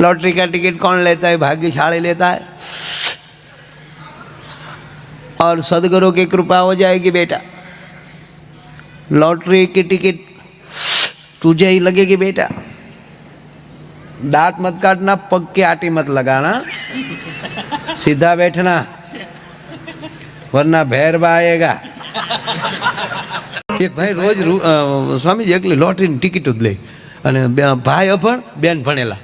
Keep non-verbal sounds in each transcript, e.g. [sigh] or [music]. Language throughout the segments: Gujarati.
लॉटरी का टिकट कौन लेता है भाग्यशाली लेता है और सदगुरु की कृपा हो जाएगी बेटा लॉटरी की टिकट तुझे ही लगेगी बेटा दांत मत काटना पग की आटी मत लगाना सीधा बैठना वरना भैरवा आएगा એક ભાઈ રોજ રૂ- અ, સ્વામીજી એકલી લોટરીની ટિકિટ જ લે અને બે- ભાઈ અભણ બેન ભણેલા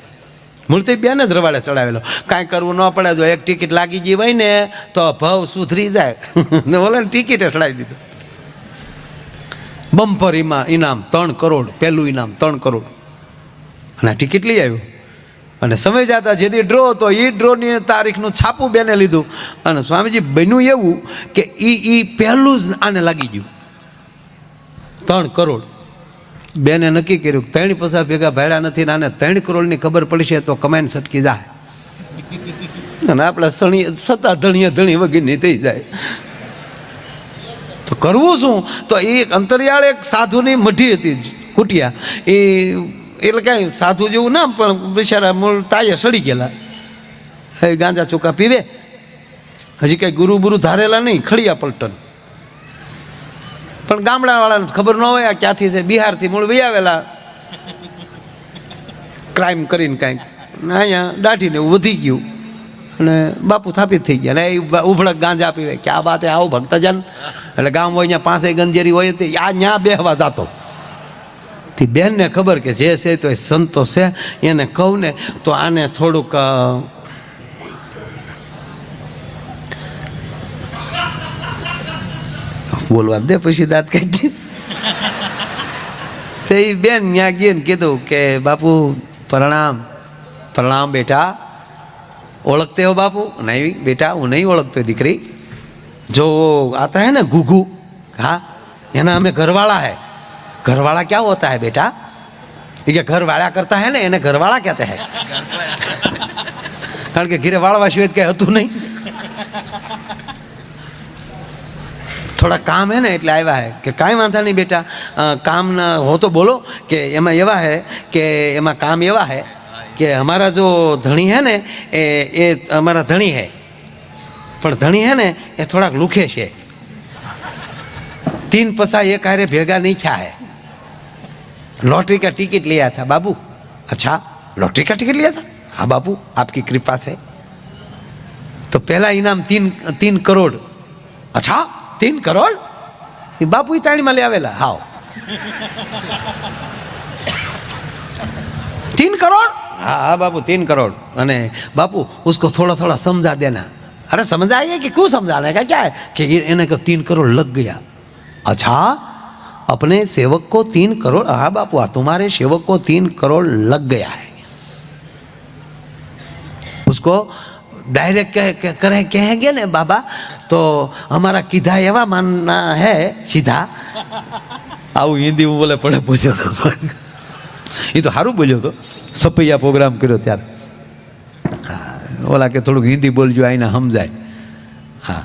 મૂર્તિ બેન જ રવાડે ચડાવેલો. કાંઈ કરવું ન પડે, જો એક ટિકિટ લાગી ગઈ હોય ને, તો ભાવ સુધરી જાય. [laughs] ને બોલે ટિકિટે ચડાવી દીધું. બમ્પર ઇમાં ઇનામ ત્રણ કરોડ, પહેલું ઇનામ ત્રણ કરોડ. અને ટિકિટ લઈ આવ્યું. અને સમય જતા જેથી ડ્રો હતો એ ડ્રોની તારીખનું છાપું બેને લીધું. અને સ્વામીજી, બન્યું એવું કે એ એ પહેલું જ આને લાગી ગયું. ત્રણ કરોડ. બેને નક્કી કર્યું ત્રણ પૈસા ભેગા ભાડ્યા નથી ને આને ત્રણ કરોડની ખબર પડશે તો કમાઈને છટકી જાય. અને આપણા સણી સતા ધણીએ ધણી વગેરેની થઈ જાય. તો કરવું શું? તો એ અંતરિયાળ એક સાધુની મઢી હતી, કુટિયા. એ એટલે કાંઈ સાધુ જેવું ના પણ બિચારા મૂળ તાયે સડી ગયેલા. હવે ગાંજા ચોખા પીવે. હજી કાંઈ ગુરુ બુરુ ધારેલા નહીં, ખડિયા પલટન. પણ ગામડાવાળાને ખબર ન હોય ક્યાંથી છે, બિહારથી મૂળ વહી આવેલા. ક્રાઇમ કરીને કાંઈક. અહીંયા દાઢીને વધી ગયું. અને બાપુ સ્થાપિત થઈ ગયા. ને એ ઉભળક ગાંજા પીવે કે આ બાતે આવો ભક્તજન એટલે ગામ હોય અહીંયા પાસે ગંજેરી હોય તે આ ન્યા બેહવા જાતો. તે બેનને ખબર કે જે છે તો એ સંતો છે. એને કહું ને તો આને થોડુંક બોલવા દે પછી દાંત કાઢી. તે બેન ત્યાં ગઈ ને કીધું કે બાપુ પ્રણામ પ્રણામ બેટા ઓળખતે હો બાપુ? નહીં બેટા હું નહીં ઓળખતો દીકરી. જો આતા હે ને ઘુઘુ. હા એના અમે ઘરવાળા હે. ઘરવાળા ક્યાં હોતા હે બેટા? એ કે ઘરવાળા કરતા હે ને એને ઘરવાળા કહેતા હે. [laughs] કારણ કે ઘીરે વાળવા સિવાય કઈ હતું નહીં. થોડા કામ હે ને એટલે આવ્યા હે કે કાંઈ વાંધા નહીં બેટા અ, કામ ના હો તો બોલો કે એમાં એવા હે કે એમાં કામ એવા હે કે અમારા જો ધણી હે ને એ એ અમારા ધણી હે પણ ધણી હે ને એ થોડાક લુખે છે तीन पसा एक हारे भेगा नहीं छा है लॉटरी का टिकट लिया था बाबू अच्छा लॉटरी का टिकट लिया था हाँ बाबू आपकी कृपा से तो पहला इनाम तीन तीन करोड़ अच्छा तीन करोड़ ये बापू ही ताड़ी में ले आवेला हाओ तीन करोड़ हाँ हाँ बाबू तीन करोड़ अने बापू उसको थोड़ा थोड़ा समझा देना अरे समझाइए कि क्यों समझाने का क्या है कि ये इन्हें को तीन करोड़ लग गया अच्छा अपने सेवक को तीन करोड़ हाँ बापू हाँ तुम्हारे सेवक को तीन करोड़ लग गया है उसको ડાયરેક્ટ કહે કરે, કહે ગયા ને, બાબા, તો અમારા કીધા એવા માનના હે, સીધા. આવું હિન્દી હું બોલે પડે પૂછ્યો હતો એ તો સારું બોલ્યો હતો સપૈયા પ્રોગ્રામ કર્યો ત્યારે. હા, ઓલા કે થોડુંક હિન્દી બોલજો, આઈને સમજાય. હા.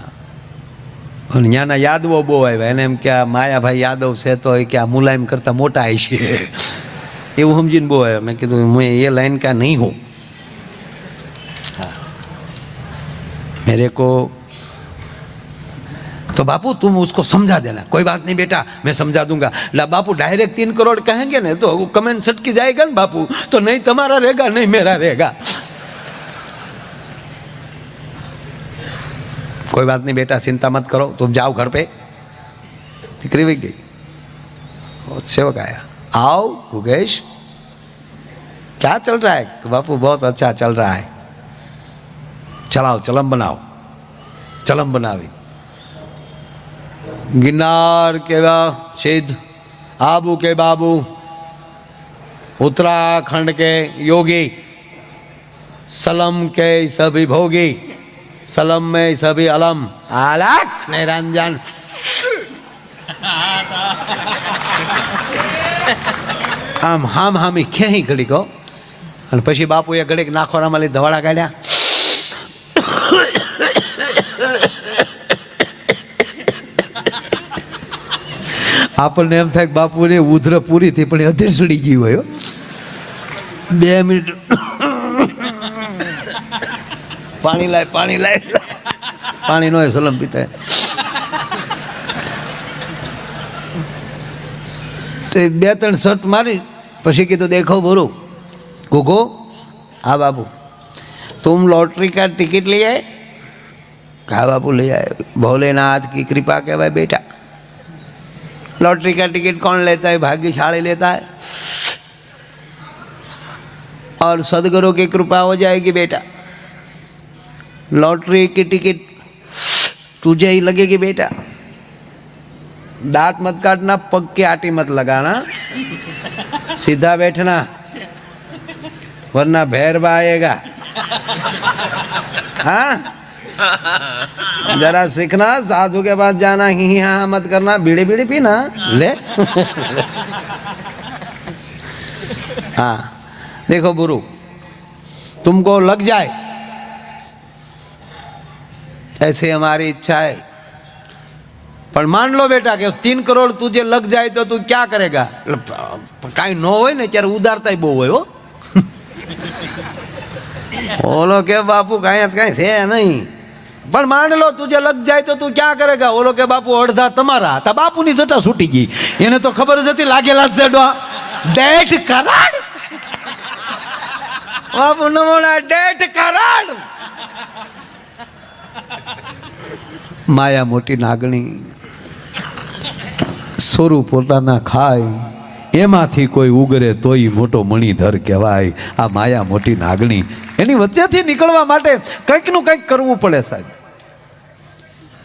અને ત્યાંના યાદવો બહુ આવ્યા. એને એમ કે આ માયાભાઈ યાદવ છે, તો એ કે આ મુલાયમ કરતાં મોટા આવી છે. એવું સમજીને બહુ આવ્યા. મેં કીધું, હું એ લાઈન કાં નહીં હોઉં. मेरे को। तो बापू, तुम उसको समझा देना। कोई बात नहीं बेटा, मैं समझा दूँगा। ला बापू, डायरेक्ट तीन करोड़ कहेंगे ना तो कमेंट सटकी जाएगा ना बापू। तो नहीं तुम्हारा रहेगा, नहीं मेरा रहेगा। कोई बात नहीं बेटा, चिंता मत करो, तुम जाओ घर पे। दिक्री भी गई सेवक आया। आओ गुगेश क्या चल रहा है? बापू, बहुत अच्छा चल रहा है। ચલાવ ચલમ બનાવ. ચલમ બનાવી. ગિરનાર કેવા સિદ્ધ આબુ કે બાબુ ઉત્તરાખંડ કે યોગી સલમ કે સભી ભોગી સલમ મે સભી અલમ. આલાખ નિરંજન આમ હામ હામી ક્યાંય ઘડી કહો અને પછી બાપુએ ઘડીક નાખોરામાં લઈ ધવાડા કાઢ્યા. આપણને એમ થાય કે બાપુને ઉધર પૂરી થઈ પણ અધેર સડી ગયું હોય બે મિનિટ. પાણી લાય પાણી લાય. પાણી નો સલમ પીતા તે બે ત્રણ શર્ટ મારી, પછી કીધું દેખો ભરું. ઘોઘો હા બાપુ तुम लॉटरी का टिकट ले आए? कहा बाबू ले आए। भोलेनाथ की कृपा के भाई बेटा। लॉटरी का टिकट कौन लेता है? भाग्यशाली लेता है। और सदगुरु की कृपा हो जाएगी बेटा। लॉटरी की टिकट तुझे ही लगेगी बेटा। दांत मत काटना पग की आटी मत लगाना। सीधा बैठना, वरना भैरवा आएगा। हाँ जरा सीखना साधु के पास जाना ही हाँ मत करना बीड़ी बीड़ी पीना ले हाँ देखो गुरु तुमको लग जाए ऐसे हमारी इच्छा है પણ માન લો બેટા કે તીન કરોડ તુજે લગ જાય તો તું ક્યાં કરેગા એટલે કાંઈ ન હોય ને ત્યારે ઉદારતા બહુ હોય હો ઓલો કે બાપુ કાંઈ કાંઈ છે નહીં. પણ માન લો તુજે લગ જાય તો તું ક્યાં કરેગા ઓલો કે બાપુ અડધા તમારા તા બાપુની જટા છૂટી ગઈ. એને તો ખબર જ હતી લાગેલા છે ડો ડેટ કરાડ. બાપુ નમોના ડેટ કરાડ. માયા મોટી નાગણી. સોરું પોતાના ખાય. એમાંથી કોઈ ઉગરે તોય મોટો મણિધર કહેવાય. આ માયા મોટી નાગણી એની વચ્ચેથી નીકળવા માટે કંઈકનું કંઈક કરવું પડે સાહેબ.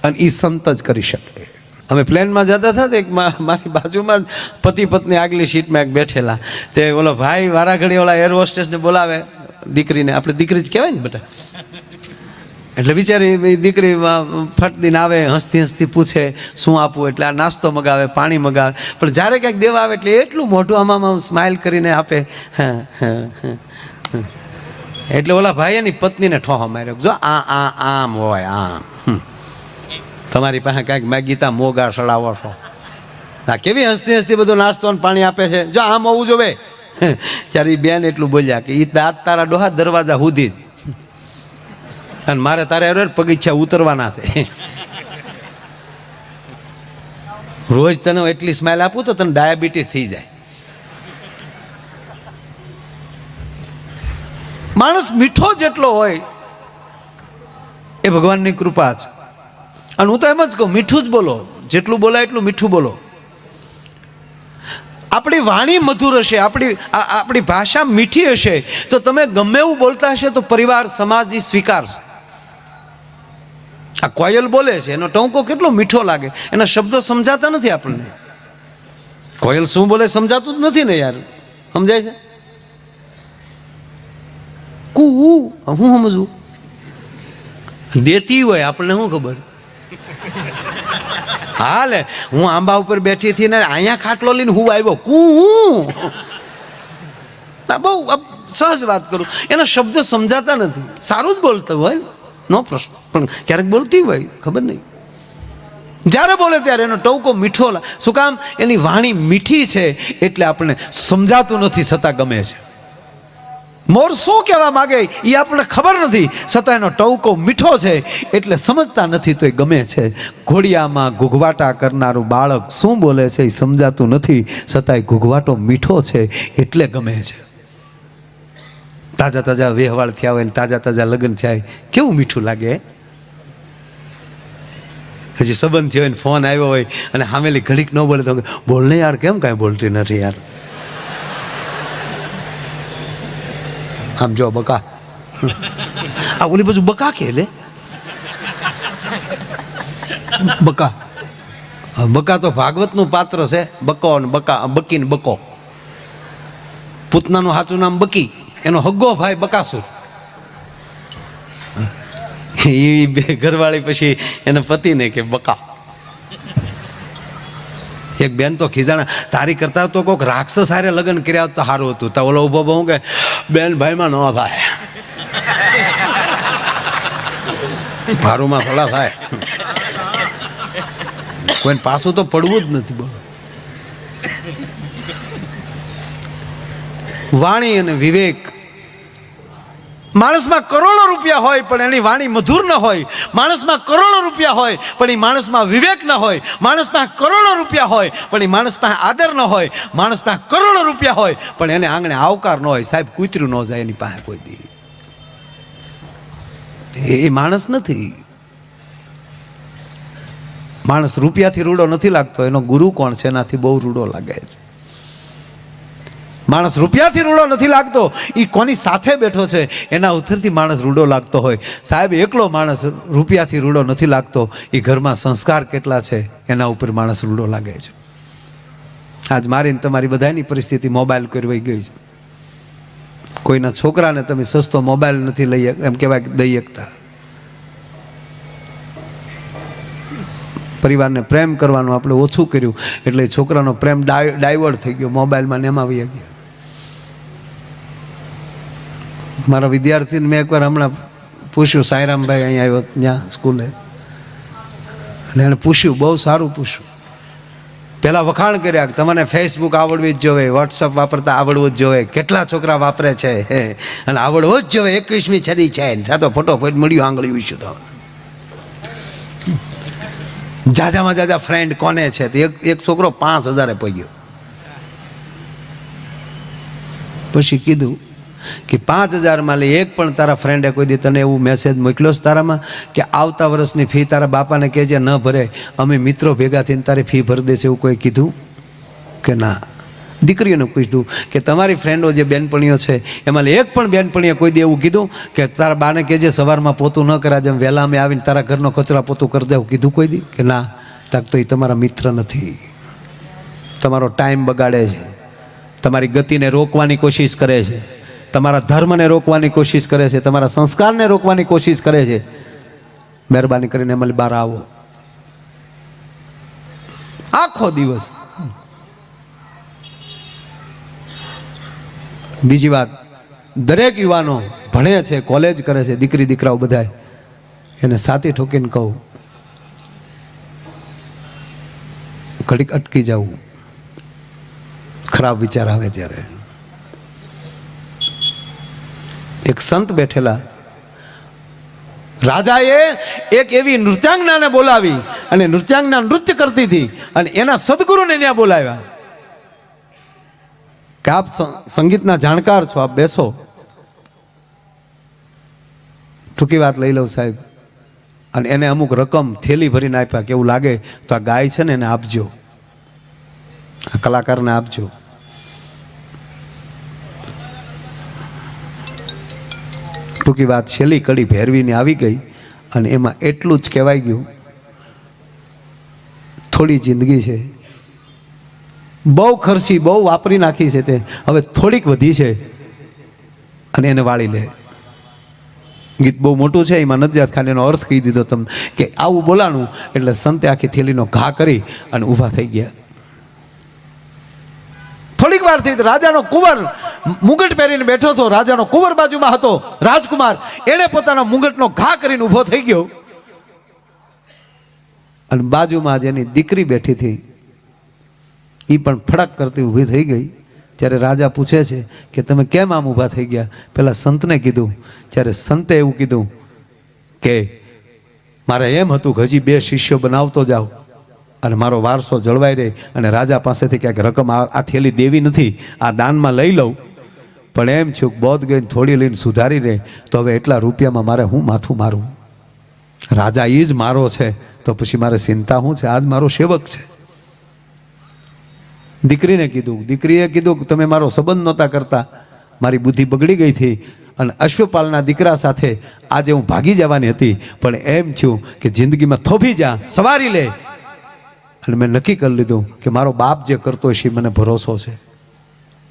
અને એ સંત જ કરી શકે. અમે પ્લેનમાં જતા હતા એક મારી બાજુમાં પતિ પત્ની આગલી સીટમાં એક બેઠેલા. તે ઓલો ભાઈ વારાઘડી ઓલા એર હોસ્ટેસને બોલાવે દીકરીને. આપણે દીકરી જ કહેવાય ને બેટા એટલે બિચારી દીકરી ફટ દિન આવે હસતી હસતી પૂછે શું આપવું? એટલે આ નાસ્તો મગાવે પાણી મગાવે. પણ જ્યારે ક્યાંક દેવા આવે એટલે એટલું મોઢું આમાં સ્માઇલ કરીને આપે. હા, હા, હા. એટલે ઓલા ભાઈ એની પત્નીને ઠોહો માર્યો. જો આ આ, આમ હોય, આમ. તમારી પાસે કાંઈક મેગીતા મોગા સડાવો છો. આ કેવી હસતી હસતી બધું નાસ્તો પાણી આપે છે? જો આમ હોવું જોવે. ત્યારે બેન એટલું બોલ્યા કે એ દાંત તારા ડોહા દરવાજા સુધી જ. અને મારે તારે અરે પગીચા ઉતરવાના છે. રોજ તને એટલી સ્માઇલ આપું તો તને ડાયાબિટીસ થઈ જાય. માણસ મીઠો જેટલો હોય, એ ભગવાનની કૃપા છે. અને હું તો એમ જ કહું, મીઠું જ બોલો. જેટલું બોલાય એટલું મીઠું બોલો. આપણી વાણી મધુર હશે, આપણી આપણી ભાષા મીઠી હશે, તો તમે ગમે એવું બોલતા હશે તો પરિવાર, સમાજ એ સ્વીકારશે. આ કોયલ બોલે છે, એનો ટોંકો કેટલો મીઠો લાગે. એના શબ્દો સમજાતા નથી આપણને. કોયલ શું બોલે સમજાતું જ નથી ને યાર. સમજાય છે? કુ હું સમજવું? દેતી હોય, આપણને શું ખબર? હા લે હું આંબા ઉપર બેઠી હતી ને અહીંયા ખાટલો લઈને હું આવ્યો, કુ ના બહુ સહજ વાત કરું. એના શબ્દો સમજાતા નથી. સારું જ બોલતો હોય નો? પ્રશ્ન. પણ ક્યારેક બોલતી હોય, ખબર નહીં. જ્યારે બોલે ત્યારે એનો ટવકો મીઠો શું કામ? એની વાણી મીઠી છે, એટલે આપણે સમજાતું નથી, છતાં ગમે છે. મોર શું કહેવા માગે એ આપણને ખબર નથી. છતાં એનો ટવકો મીઠો છે એટલે સમજતા નથી તો એ ગમે છે. ઘોડિયામાં ઘૂઘવાટા કરનારું બાળક શું બોલે છે એ સમજાતું નથી. છતાંય ઘૂઘવાટો મીઠો છે એટલે ગમે છે. તાજા તાજા વેહવાળ થયા હોય ને તાજા તાજા લગ્ન થયા હોય, કેવું મીઠું લાગે? હજી સંબંધ થયો હોય ને ફોન આવ્યો હોય અને હામેલી ઘડીક ન બોલે તો બોલને યાર, કેમ કાંઈ બોલતી નથી યાર? આમ જો બકા. આ ઓલી બાજુ બકા કે લે? બકા. બકા તો ભાગવતનું પાત્ર છે. બકો ને બકા, બકી ને બકો. પૂતનાનું સાચું નામ બકી. એનો હગ્ગો ભાઈ બકાસુર. એ બે ઘરવાળી પછી એના પતિને કે બકા. એક બેન તો ખીજાણા, તારી કરતા તો કોઈક રાક્ષસ હારે લગ્ન કર્યા તો સારું હતું. તો ઓલો ઊભો બહુ કે, બેન, ભાઈમાં ન થાય ભારુમાં થોડા થાય. કોઈને પાછું તો પડવું જ નથી બોલો. વાણી અને વિવેક માણસમાં કરોડો રૂપિયા હોય, પણ એની વાણી મધુર ન હોય. માણસમાં કરોડો રૂપિયા હોય, પણ એ માણસમાં વિવેક ન હોય. માણસમાં કરોડો રૂપિયા હોય, પણ એ માણસમાં આદર ન હોય. માણસમાં કરોડો રૂપિયા હોય, પણ એને આંગણે આવકાર ન હોય. સાહેબ, કૂતરું ન જાય એની પાસે કોઈ દી. એ માણસ નથી. માણસ રૂપિયાથી રૂડો નથી લાગતો. એનો ગુરુ કોણ છે? એનાથી બહુ રૂડો લાગે છે. માણસ રૂપિયાથી રૂડો નથી લાગતો. એ કોની સાથે બેઠો છે, એના ઉથરથી માણસ રૂડો લાગતો હોય. સાહેબ, એકલો માણસ રૂપિયાથી રૂડો નથી લાગતો. એ ઘરમાં સંસ્કાર કેટલા છે, એના ઉપર માણસ રૂડો લાગે છે. આજ મારીને તમારી બધાની પરિસ્થિતિ મોબાઈલ કરવાઈ ગઈ છે. કોઈના છોકરાને તમે સસ્તો મોબાઈલ નથી લઈ એમ કહેવાય દઈ શકતા પરિવારને પ્રેમ કરવાનું આપણે ઓછું કર્યું. એટલે છોકરાનો પ્રેમ ડાય, ડાયવર્ટ થઈ ગયો, મોબાઈલમાં ને એમાં આવી ગયા. મારા વિદ્યાર્થીને મેં એકવાર હમણાં પૂછ્યું સાંઈરામભાઈ અહીંયા આવ્યો ત્યાં સ્કૂલે? અને એણે પૂછ્યું, બહુ સારું પૂછ્યું. પહેલાં વખાણ કર્યા કે, તમને ફેસબુક આવડવી જ જોવે વોટ્સઅપ વાપરતા આવડવું જ જોવે કેટલા છોકરા વાપરે છે? [laughs] અને આવડવો જ જોવે એકવીસમી છદી છે. ને તો ફોટો ફોટ મળ્યું આંગળી વિશું તો. જાજામાં જાજા ફ્રેન્ડ કોને છે? તો એક એક છોકરો પાંચ હજારે પગ્યો પછી કીધું કે પાંચ હજારમાં લે, એક પણ તારા ફ્રેન્ડે કોઈ દી તને એવું મેસેજ મોકલ્યો છે તારામાં કે આવતા વર્ષની ફી તારા બાપાને કહેજે, ન ભરે, અમે મિત્રો ભેગા થઈને તારી ફી ભરી દેશે, એવું કોઈ કીધું? કે ના. દીકરીઓને પૂછ્યું કે તમારી ફ્રેન્ડો જે બેનપણીઓ છે, એમાં એક પણ બેનપણીએ કોઈ દે એવું કીધું? કે તારા બાને કહેજે, સવારમાં પોતું ન કરાજે એમ વહેલા અમે આવીને તારા ઘરનો કચરા પોતું કરી દે, એવું કીધું કોઈ દી? કે ના. તાક તો એ તમારા મિત્ર નથી. તમારો ટાઈમ બગાડે છે. તમારી ગતિને રોકવાની કોશિશ કરે છે. તમારા ધર્મને રોકવાની કોશિશ કરે છે, તમારા સંસ્કારને રોકવાની કોશિશ કરે છે. મહેરબાની કરીને અમારી બહાર આવો. આખો દિવસ. બીજી વાત, દરેક યુવાનો ભણે છે, કોલેજ કરે છે, દીકરી, દીકરાઓ બધાય. એને સાથી ઠોકીને કહું, ઘડીક અટકી જવું ખરાબ વિચાર આવે ત્યારે. એક સંત બેઠેલા. રાજાએ એક એવી નૃત્યાંગનાને બોલાવી અને નૃત્યાંગના નૃત્ય કરતી હતી અને એના સદગુરુને ત્યાં બોલાવ્યા. કે આપ સંગીતના જાણકાર છો, આપ બેસો. ટૂંકી વાત લઈ લઉં સાહેબ. અને એને અમુક રકમ થેલી ભરીને આપ્યા કેવું લાગે તો આ ગાય છે ને એને આપજો. આ કલાકારને આપજો. ટૂંકી વાત છેલ્લી કડી ભેરવીને આવી ગઈ અને એમાં એટલું જ કહેવાય ગયું, થોડી જિંદગી છે. બહુ ખર્ચી, બહુ વાપરી નાખી છે તે. હવે થોડીક વધી છે અને એને વાળી લે. ગીત બહુ મોટું છે, એમાં નથી ખાન એનો અર્થ કહી દીધો તમને કે આવું બોલાણું એટલે સંતે આખી થેલીનો ઘા કરી અને ઊભા થઈ ગયા. થોડીક વાર થઈ રાજાનો કુંવર મુગટ પહેરીને બેઠો હતો, રાજાનો કુંવર બાજુમાં હતો, રાજકુમાર. એણે પોતાના મુગટનો ઘા કરીને ઊભો થઈ ગયો. અને બાજુમાં જેની દીકરી બેઠી હતી. એ પણ ફડક કરતી ઊભી થઈ ગઈ. ત્યારે રાજા પૂછે છે કે તમે કેમ આમ ઊભા થઈ ગયા? પેલા સંતને કીધું. ત્યારે સંતે એવું કીધું કે મારે એમ હતું કે હજી બે શિષ્યો બનાવતો જાઓ. અને મારો વારસો જળવાઈ રહે. અને રાજા પાસેથી ક્યાંક રકમ આ થેલી દેવી નથી. આ દાનમાં લઈ લઉં. પણ એમ છું બોધ ગઈને થોડી લઈને સુધારી રહે તો હવે એટલા રૂપિયામાં મારે હું માથું મારું? રાજા એ જ મારો છે, તો પછી મારે ચિંતા શું છે? આજ મારો સેવક છે. દીકરીને કીધું, દીકરીએ કીધું કે તમે મારો સંબંધ નહોતા કરતા. મારી બુદ્ધિ બગડી ગઈ હતી અને અશ્વપાલના દીકરા સાથે આજે હું ભાગી જવાની હતી. પણ એમ થયું કે જિંદગીમાં થોભી જા, સવારી લે. અને મેં નક્કી કરી લીધું કે મારો બાપ જે કરતો છે એ મને ભરોસો છે.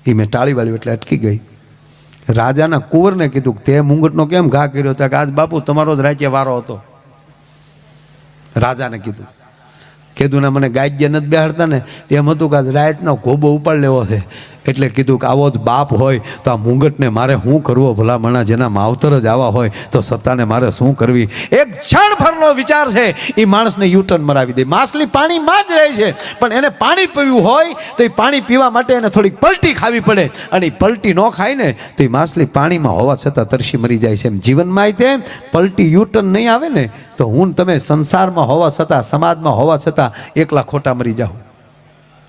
એ મેં ટાળી વાળ્યું એટલે અટકી ગઈ. રાજાના કુંવરને કીધું તે મુંગટનો કેમ ઘા કર્યો? હતો કે આજ બાપુ તમારો જ રાજ્ય વારો હતો. રાજાને કીધું કીધું ને મને ગાજ્ય નથી બેહાડતા ને? એમ હતું કે આજ રાતનો ઘોબો ઉપાડ લેવો છે. એટલે કીધું કે આવો જ બાપ હોય તો આ મુંગટને મારે શું કરવો? ભલામણા જેના માવતર જ આવા હોય તો સત્તાને મારે શું કરવી? એક ક્ષણભરનો વિચાર છે એ માણસને યુટર્ન મરાવી દે. માછલી પાણીમાં જ રહે છે, પણ એને પાણી પીવું હોય તો એ પાણી પીવા માટે એને થોડીક પલટી ખાવી પડે. અને એ પલટી ન ખાય ને તો એ માછલી પાણીમાં હોવા છતાં તરસી મરી જાય છે. એમ જીવનમાં તેમ પલટી યુટર્ન નહીં આવે ને તો હું તમે સંસારમાં હોવા છતાં, સમાજમાં હોવા છતાં એકલા ખોટા મરી જાઓ.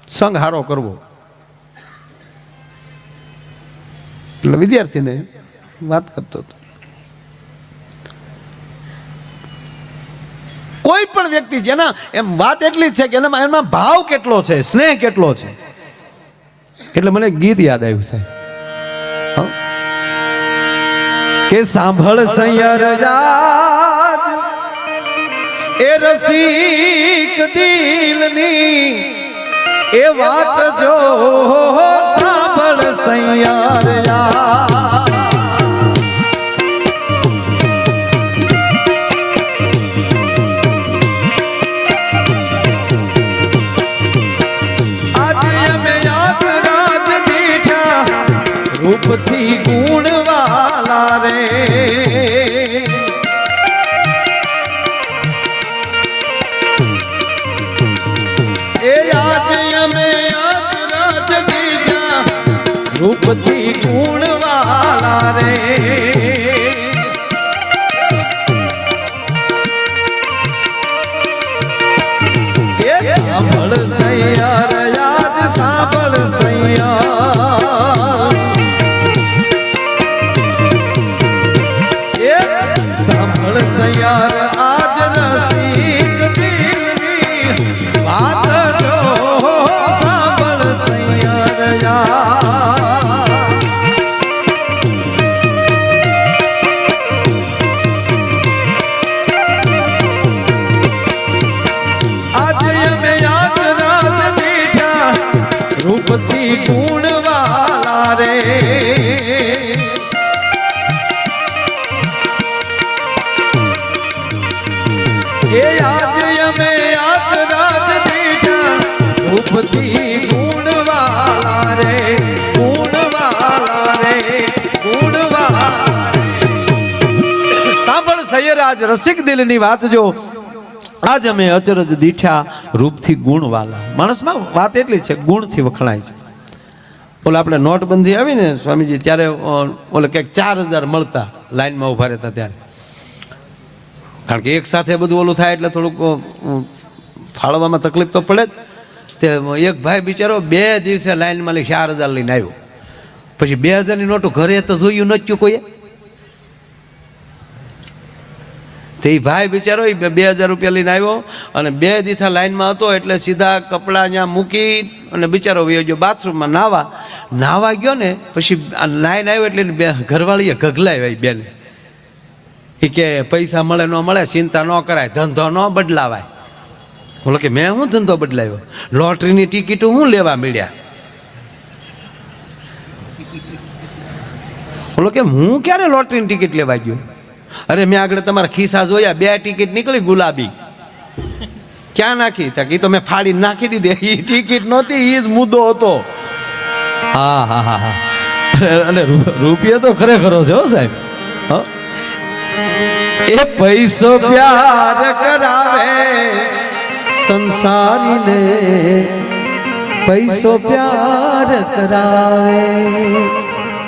સંઘ હારો કરવો. એટલે વિદ્યાર્થીને વાત કરતો હતો. કોઈ પણ વ્યક્તિ જેના એમ વાત એટલી જ છે કે એનામાં એમાં ભાવ કેટલો છે, સ્નેહ કેટલો છે? એટલે મને ગીત યાદ આવ્યું સાહેબ. કે સાંભળ સૈયર એ રસિક દિલની એ વાત જો સૈયાર યાર સાંભળ દીઠા ગુણવાલા રે ગુણવાલા રે, ગુણવાલા સાંભળ સૈયરાજ રસિક દિલની વાત જો. આજ અમે અચરજ દીઠા રૂપથી ગુણવાલા. માણસમાં વાત એટલી છે, ગુણથી વખણાય છે. ઓલા આપણે નોટબંધી આવી ને સ્વામીજી, ત્યારે ઓલે ક્યાંક ચાર હજાર મળતા લાઈનમાં ઊભા રહેતા ત્યારે. કારણ કે એક સાથે બધું ઓલું થાય એટલે થોડુંક ફાળવામાં તકલીફ તો પડે જ. તે એક ભાઈ બિચારો બે દિવસે લાઈનમાં લઈ ચાર હજાર લઈને આવ્યો. પછી બે હજારની નોટો ઘરે તો જોયું નચ્યું કોઈએ? તે ભાઈ બિચારો એ બે હજાર રૂપિયા લઈને આવ્યો અને બે દીથા લાઈનમાં હતો એટલે સીધા કપડાં ત્યાં મૂકી અને બિચારો વયો ગયો. બાથરૂમમાં નાવા નાવા ગયો ને, પછી લાઈન આવ્યો એટલે બે ઘરવાળીએ ગગલાવી બેને. એ કે, પૈસા મળે ન મળે, ચિંતા ન કરાય, ધંધો ન બદલાવાય. બોલો કે મેં શું ધંધો બદલાયો? લોટરીની ટિકિટ હું લેવા મળ્યા? બોલો કે હું ક્યારે લોટરીની ટિકિટ લેવા ગયો? અરે મેં આગળ તમારા ખિસ્સા જોયા, બે ટિકિટ નીકળી ગુલાબી. ક્યાં નાખી? તક એ તો મેં ફાડી નાખી દીધી. એ ટિકિટ નહોતી એ જ મુદ્દો હતો. હા હા હા હા. અને રૂપિયો તો ખરેખરો છે, હો સાહેબ. હો. એ પૈસો પ્યાર કરાવે. સંસારીને પૈસો પ્યાર કરાવે.